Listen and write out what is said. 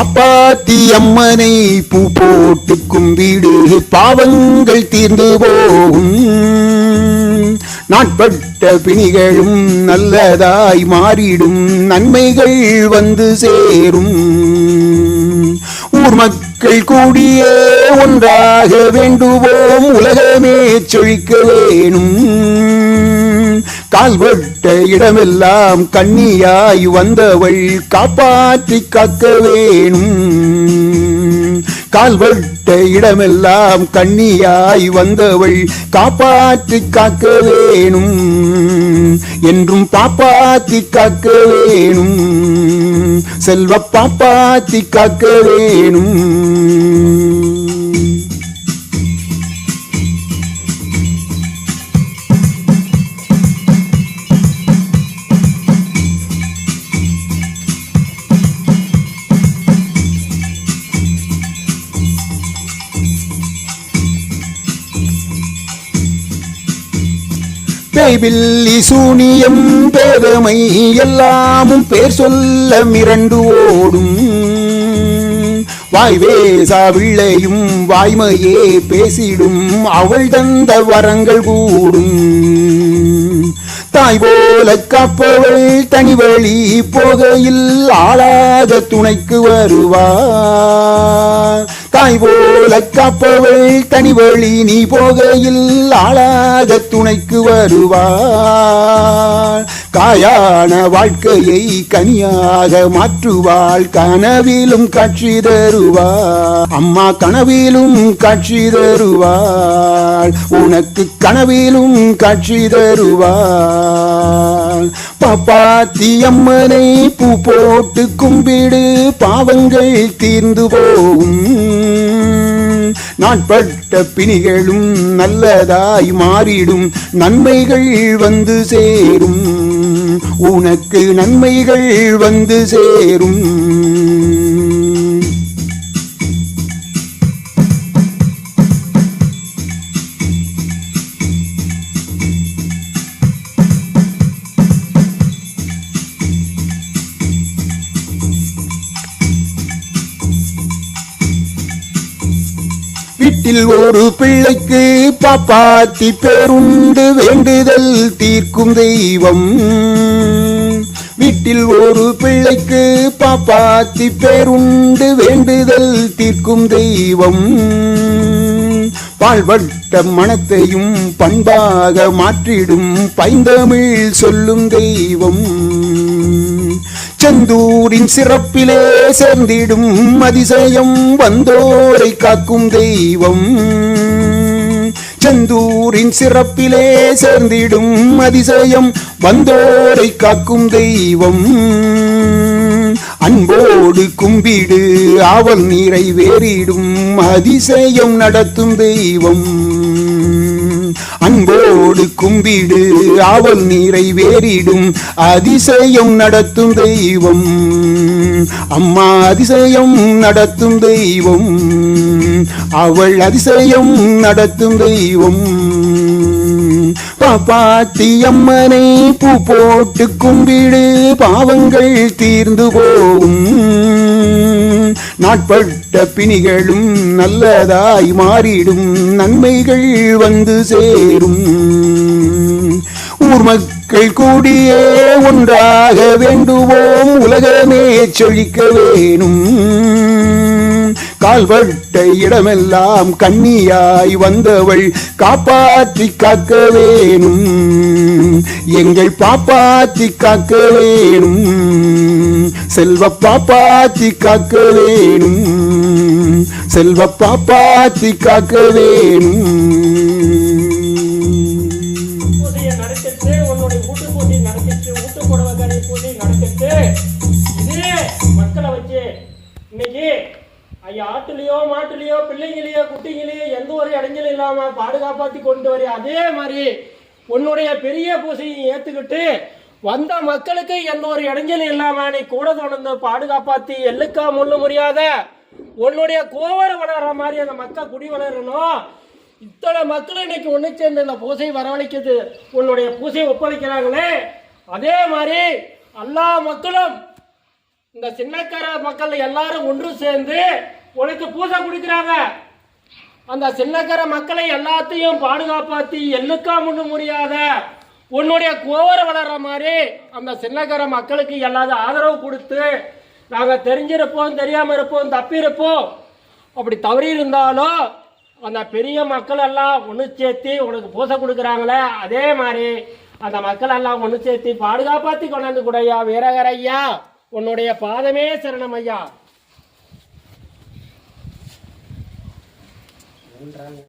காப்பாத்தி அம்மனை பூ போட்டு கும்பிடு பாவங்கள் தீர்ந்து போகும். நாட்பட்ட பிணிகளும் நல்லதாய் மாறிடும் நன்மைகள் வந்து சேரும். ஊர் மக்கள் கூடியே ஒன்றாக வேண்டுவோம் உலகமே சொழிக்க வேணும். கால்வட்ட இடமெல்லாம் கண்ணியாய் வந்தவள் காப்பாற்றி காக்க வேணும். கால்வட்ட இடமெல்லாம் கண்ணியாய் வந்தவள் காப்பாற்றி காக்க வேணும். என்றும் பாப்பாத்தி காக்க வேணும். செல்வ பாப்பாத்தி காக்க வேணும். பேய்பில்லி சூனியம் பேதமை எல்லாமும் பேர் சொல்ல மிரண்டு ஓடும். வாய் வேசா வாய்மையே பேசிடும் அவள் தந்த வரங்கள் கூடும். தாய் போல காப்பவள் தனி வழி போகையில் ஆளாத துணைக்கு வருவார் தாய் போல காப்பவள் தனி வழி நீ போகையில் ஆளாக துணைக்கு வருவாள். காயான வாழ்க்கையை கனியாக மாற்றுவாள் கனவிலும் காட்சி தருவாள். அம்மா கனவிலும் காட்சி தருவாள் உனக்கு கனவிலும் காட்சி தருவாள். பாப்பாத்தி அம்மனை பூ போட்டு கும்பிடு பாவங்கள் தீர்ந்து போகும். நாட்பட்ட பிணிகளும் நல்லதாய் மாறிடும். நன்மைகள் வந்து சேரும். உனக்கு நன்மைகள் வந்து சேரும். வீட்டில் ஒரு பிள்ளைக்கு பாப்பாத்தி பேருண்டு வேண்டுதல் தீர்க்கும் தெய்வம். வீட்டில் ஒரு பிள்ளைக்கு பாப்பாத்தி பேருண்டு வேண்டுதல் தீர்க்கும் தெய்வம். பால்வட்ட மனத்தையும் பண்பாக மாற்றிடும் பைந்தமிழ் சொல்லும் தெய்வம். செந்தூரின் சிறப்பிலே சேர்ந்திடும் அதிசயம் வந்தோரை காக்கும் தெய்வம். செந்தூரின் சிறப்பிலே சேர்ந்திடும் அதிசயம் வந்தோரை காக்கும் தெய்வம். அன்போடு கும்பிடு ஆவல் நிறைவேறிடும் அதிசயம் நடத்தும் தெய்வம். அன்போடு கும்பிடு அவள் நிறைவேறிடும் அதிசயம் நடத்தும் தெய்வம். அம்மா அதிசயம் நடத்தும் தெய்வம். அவள் அதிசயம் நடத்தும் தெய்வம். பாப்பாத்தி அம்மனை பூ போட்டு கும்பிடு. பாவங்கள் தீர்ந்து போகும். நாட்பட்ட பிணிகளும் நல்லதாய் மாறிடும். நன்மைகள் வந்து சேரும். ஊர் மக்கள் கூடியே ஒன்றாக வேண்டுவோம். உலகமே செழிக்க வேணும். கால்வட்ட இடமெல்லாம் கண்ணியாய் வந்தவள் காப்பாற்றி காக்க வேணும் எங்கள் பாப்பாத்தி காக்க வேணும் செல்வ பாப்பாத்தி காக்க வேணும் செல்வ பாப்பாத்தி காக்க வேணும் ஐயா ஆட்டுலயோ மாட்டுலயோ பிள்ளைங்களையோ குட்டிங்களையோ எந்த ஒரு இடைஞ்சலும் இல்லாம பாதுகாப்பாத்தி கொண்டு வர அதே மாதிரி உன்னுடைய பெரிய பூசையும் ஏத்துக்கிட்டு வந்த மக்களுக்கு எந்த ஒரு இடைஞ்சலும் இல்லாம நீ கூட தொடர்ந்து பாதுகாப்பாத்தி எல்லுக்கா முள்ள முடியாத உன்னுடைய கோவரம் வளர்ற மாதிரி அந்த மக்கள் குடி வளரணும். இத்தனை மக்கள் இன்னைக்கு ஒன்று சேர்ந்து இந்த பூசை வரவழைக்குது. உன்னுடைய பூசையை ஒப்படைக்கிறாங்களே. அதே மாதிரி எல்லா மக்களும் இந்த சின்னக்கார மக்கள் எல்லாரும் ஒன்று சேர்ந்து உனக்கு பூசை கொடுக்குறாங்க. அந்த சின்னக்கர மக்களை எல்லாத்தையும் பாதுகாப்பாத்தி எல்லுக்கா முன்னு முடியாத உன்னுடைய கோவரை வளர்ற மாதிரி அந்த சின்னக்கர மக்களுக்கு எல்லாத ஆதரவு கொடுத்து நாங்கள் தெரிஞ்சிருப்போம் தெரியாமல் இருப்போம் தப்பியிருப்போம். அப்படி தவறி இருந்தாலும் அந்த பெரிய மக்கள் எல்லாம் ஒன்று சேர்த்து உனக்கு பூசை கொடுக்குறாங்களே அதே மாதிரி அந்த மக்கள் எல்லாம் ஒன்று சேர்த்து பாதுகாப்பாத்தி கொண்டாந்து கூடயா வீரகரையா உன்னுடைய பாதமே சரணம் ஐயா. பண்ணுறாங்க